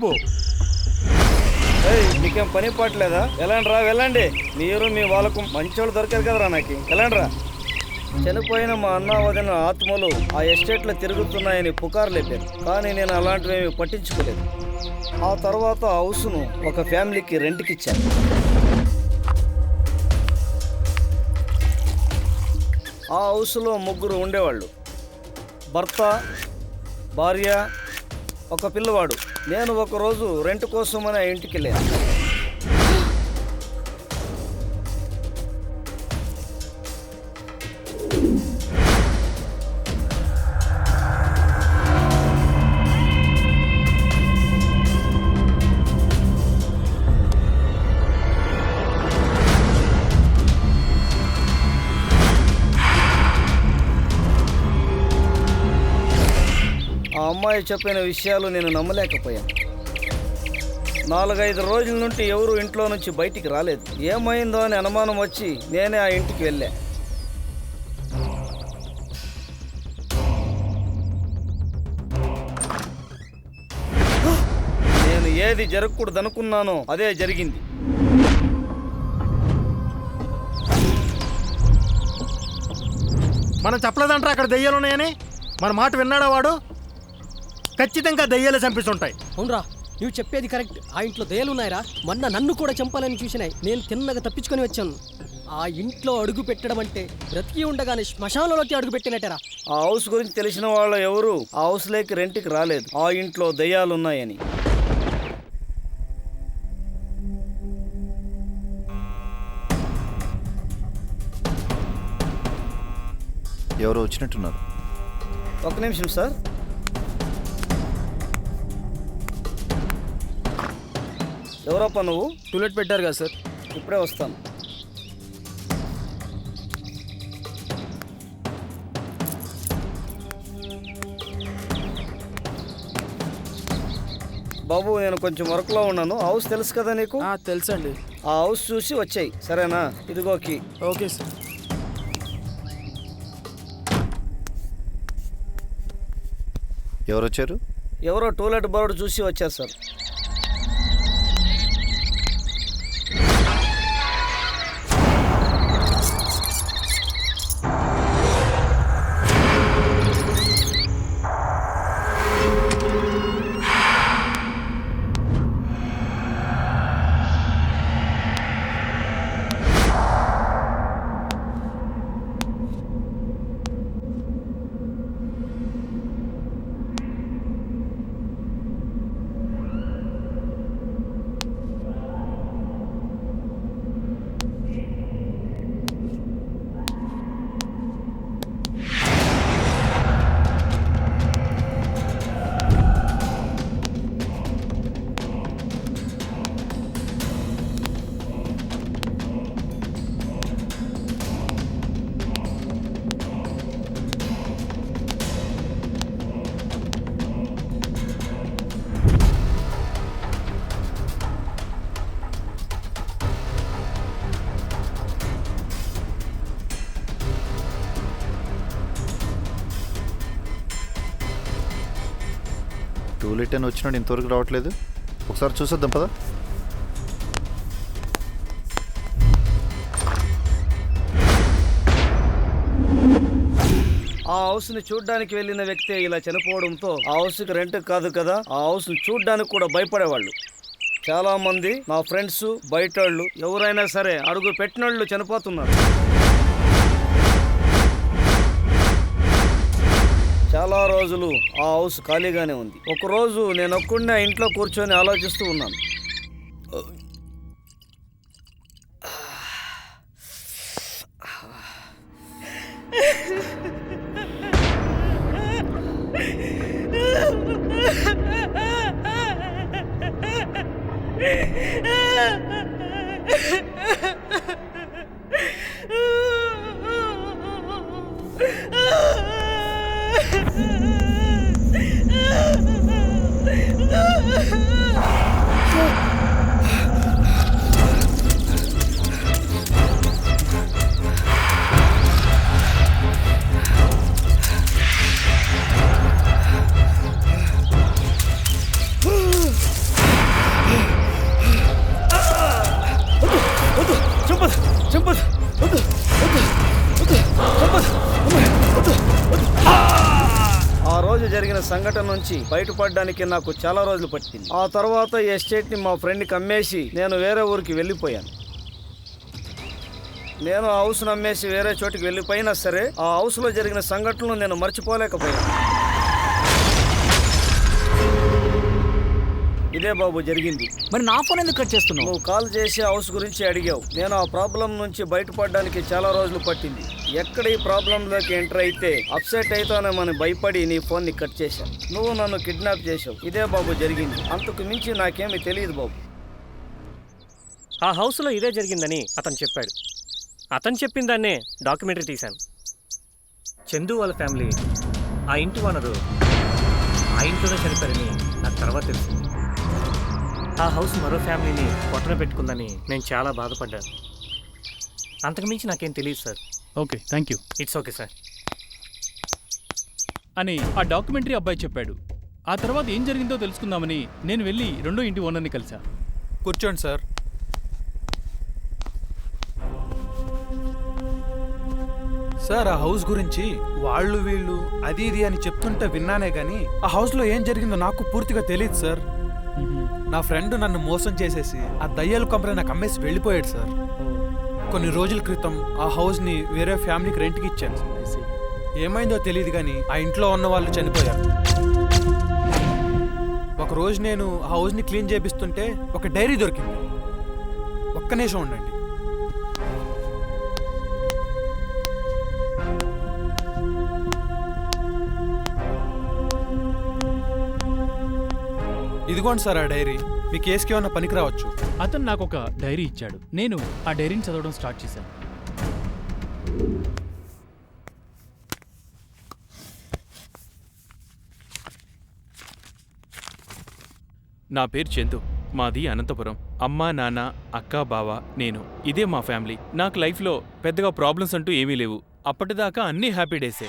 బాబు. మీకేం పని పట్టలేదా వెళ్ళండి రా వెళ్ళండి. మీరు మీ వాళ్ళకు మంచోళ్ళు దొరికారు కదరా నాకు? వెళ్ళండి రా. చనిపోయిన మా అన్న వదిన ఆత్మలు ఆ ఎస్టేట్లో తిరుగుతున్నాయని పుకారు లేపారు. కానీ నేను అలాంటివి పట్టించుకోలేదు. ఆ తర్వాత ఆ హౌస్ను ఒక ఫ్యామిలీకి రెంట్కి ఇచ్చాను. ఆ హౌస్లో ముగ్గురు ఉండేవాళ్ళు. భర్త భార్య ఒక పిల్లవాడు. నేను ఒకరోజు రెంట్ కోసమని ఆ ఇంటికి వెళ్ళాను ఆ అమ్మాయి చెప్పిన విషయాలు నేను నమ్మలేకపోయాను. నాలుగైదు రోజుల నుండి ఎవరు ఇంట్లో నుంచి బయటికి రాలేదు. ఏమైందో అని అనుమానం వచ్చి నేనే ఆ ఇంటికి వెళ్ళా. నేను ఏది జరగకూడదు అనుకున్నానో అదే జరిగింది. మనం చెప్పలేదంటారా అక్కడ దెయ్యాలు ఉన్నాయని మన మాట విన్నాడా వాడు? ఖచ్చితంగా దెయ్యాలు చంపిస్తుంటాయి. అవునరా నువ్వు చెప్పేది కరెక్ట్. ఆ ఇంట్లో దయలు ఉన్నాయరా మొన్న నన్ను కూడా చంపాలని చూసినాయి. నేను తిన్నగా తప్పించుకొని వచ్చాను. ఆ ఇంట్లో అడుగు పెట్టడం అంటే బ్రతికి ఉండగానే శ్మశానంలోకి అడుగు పెట్టినట్టరా. ఆ హౌస్ గురించి తెలిసిన వాళ్ళు ఎవరు? ఆ హౌస్లోకి రెంట్కి రాలేదు. ఆ ఇంట్లో దయ్యాలున్నాయని. ఎవరో వచ్చినట్టున్నారు. ఒక నిమిషం సార్. ఎవరప్ప నువ్వు? టూలెట్ పెట్టారు కదా సార్. ఇప్పుడే వస్తాను. బాబు నేను కొంచెం వర్క్లో ఉన్నాను. హౌస్ తెలుసు కదా నీకు? తెలుసండి. ఆ హౌస్ చూసి వచ్చాయి. సరేనా? ఇదిగోకి ఓకే సార్. ఎవరు వచ్చారు ఎవరో టూలెట్ బోర్డు చూసి వచ్చారు సార్. టూలెట్ అని వచ్చినాడు ఇంతవరకు రావట్లేదు. ఒకసారి చూసేద్దాం పదా. ఆ హౌస్ని చూడ్డానికి వెళ్ళిన వ్యక్తి ఇలా చనిపోవడంతో ఆ హౌస్కి రెంట్ కాదు కదా ఆ హౌస్ని చూడ్డానికి కూడా భయపడేవాళ్ళు. చాలా మంది నా ఫ్రెండ్స్ బయటోళ్ళు ఎవరైనా సరే అడుగు పెట్టినోళ్ళు చనిపోతున్నారు. చాలా రోజులు ఆ హౌస్ ఖాళీగానే ఉంది ఒకరోజు నేను ఒక్కడినే ఇంట్లో కూర్చొని ఆలోచిస్తూ ఉన్నాను Oh! No! జరిగిన సంఘటన నుంచి బయటపడడానికి నాకు చాలా రోజులు పట్టింది. ఆ తర్వాత ఎస్టేట్ని మా ఫ్రెండ్కి అమ్మేసి నేను వేరే ఊరికి వెళ్ళిపోయాను. నేను ఆ హౌస్ అమ్మేసి వేరే చోటికి వెళ్ళిపోయినా సరే ఆ హౌస్లో జరిగిన సంఘటనలు నేను మర్చిపోలేకపోయాను. ఇదే బాబు జరిగింది. మరి నా ఫోన్ ఎందుకు కట్ చేస్తున్నావు? నువ్వు కాల్ చేసి హౌస్ గురించి అడిగావు. నేను ఆ ప్రాబ్లం నుంచి బయటపడడానికి చాలా రోజులు పట్టింది. ఎక్కడ ఈ ప్రాబ్లంలోకి ఎంటర్ అయితే అప్సెట్ అవుతానేమని భయపడి నీ ఫోన్ని కట్ చేశాను నువ్వు నన్ను కిడ్నాప్ చేసావు ఇదే బాబు జరిగింది. అంతకు మించి నాకేమీ తెలియదు బాబు. ఆ హౌస్లో ఇదే జరిగిందని అతను చెప్పాడు. అతను చెప్పిన దాన్నే డాక్యుమెంటరీ తీశాను. చందు వాళ్ళ ఫ్యామిలీ ఆ ఇంటి ఓనరు ఆ ఇంట్లోనే చనిపోయారని నాకు తర్వాత తెలిసింది ఆ హౌస్ మరో ఫ్యామిలీని పొట్టన పెట్టుకుందని నేను చాలా బాధపడ్డాను. అంతకుమించి నాకేం తెలియదు sir. Okay thank you. It's okay sir అని ఆ డాక్యుమెంటరీ అబ్బాయి చెప్పాడు. ఆ తర్వాత ఏం జరిగిందో తెలుసుకుందామని నేను వెళ్ళి రెండో ఇంటి ఓనర్ని కలిసా కూర్చోండి సార్. సార్ ఆ హౌస్ గురించి వాళ్ళు వీళ్ళు అది ఇది అని చెప్తుంటే విన్నానే కానీ ఆ హౌస్లో ఏం జరిగిందో నాకు పూర్తిగా తెలియదు సార్. నా ఫ్రెండ్ నన్ను మోసం చేసేసి ఆ దయ్యాల కంపెనీ నాకు అమ్మేసి వెళ్ళిపోయాడు సార్. కొన్ని రోజుల క్రితం ఆ హౌస్ని వేరే ఫ్యామిలీకి రెంట్కి ఇచ్చాను. ఏమైందో తెలియదు కానీ ఆ ఇంట్లో ఉన్న వాళ్ళు చనిపోయారు. ఒకరోజు నేను ఆ హౌస్ని క్లీన్ చేపిస్తుంటే ఒక డైరీ దొరికింది. ఒక్క నిమిషం ఉండండి. ఇదిగోండి సార్ ఆ డైరీ. మీ కేసుకి ఏమన్నా పనికి రావచ్చు అతను నాకు ఒక డైరీ ఇచ్చాడు. నేను ఆ డైరీని చదవడం స్టార్ట్ చేశాను. నా పేరు చందు. మాది అనంతపురం. అమ్మ నాన్న అక్క బావ నేను. ఇదే మా ఫ్యామిలీ. నాకు లైఫ్లో పెద్దగా ప్రాబ్లమ్స్ అంటూ ఏమీ లేవు. అప్పటిదాకా అన్నీ హ్యాపీ డేసే.